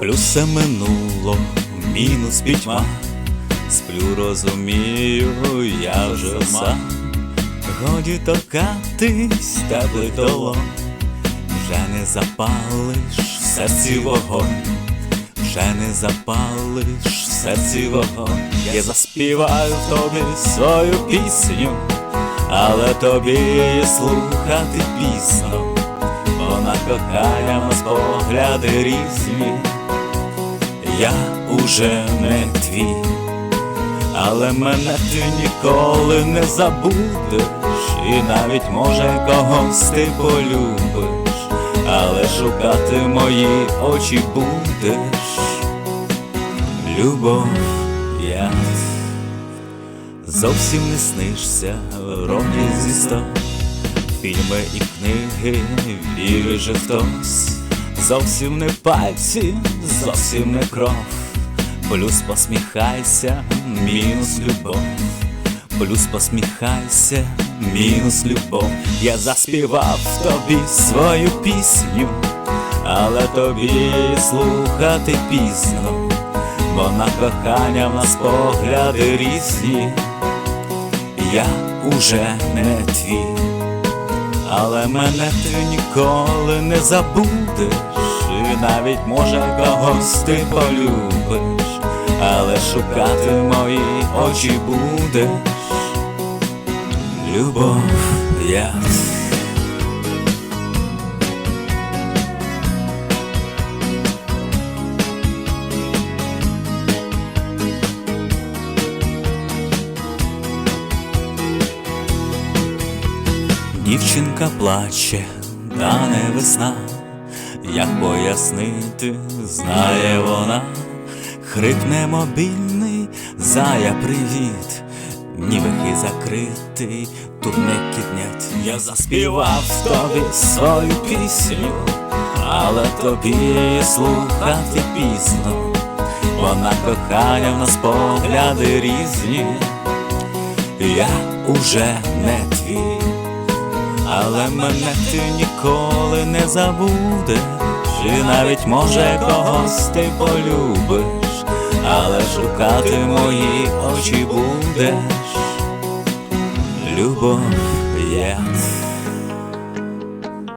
Плюсе минуло, мінус пітьма, сплю, розумію, я вже сам. Годі торкатись теплий долон, вже не запалиш в серці вогонь, вже не запалиш в серці вогонь. Я заспіваю тобі свою пісню, але тобі слухати пізно, бо на кохання нас погляди різні. Я уже не твій, але мене ти ніколи не забудеш, і навіть може когось ти полюбиш, але шукати мої очі будеш, любов я зовсім не снишся в роді зі сто. Фільми і книги віриш же хтось, зовсім не пальці, зовсім не кров, плюс посміхайся, мінус любов, плюс посміхайся, мінус любов. Я заспівав тобі свою пісню, але тобі слухати пізно, бо на кохання в нас погляди різні. Я уже не твій. Але мене ти ніколи не забудеш, і навіть може когось ти полюбиш, але шукати мої очі будеш, любов я. Дівчинка плаче, та не весна, як пояснити, знає вона, хрипне мобільний, зая привіт, нівики закритий, тут не кіднять. Я заспівав тобі свою пісню, але тобі слухати пізно, бо на кохання в нас погляди різні, я уже не твій. Але мене ти ніколи не забудеш, і навіть може когось ти полюбиш, але шукати мої очі будеш, любов я.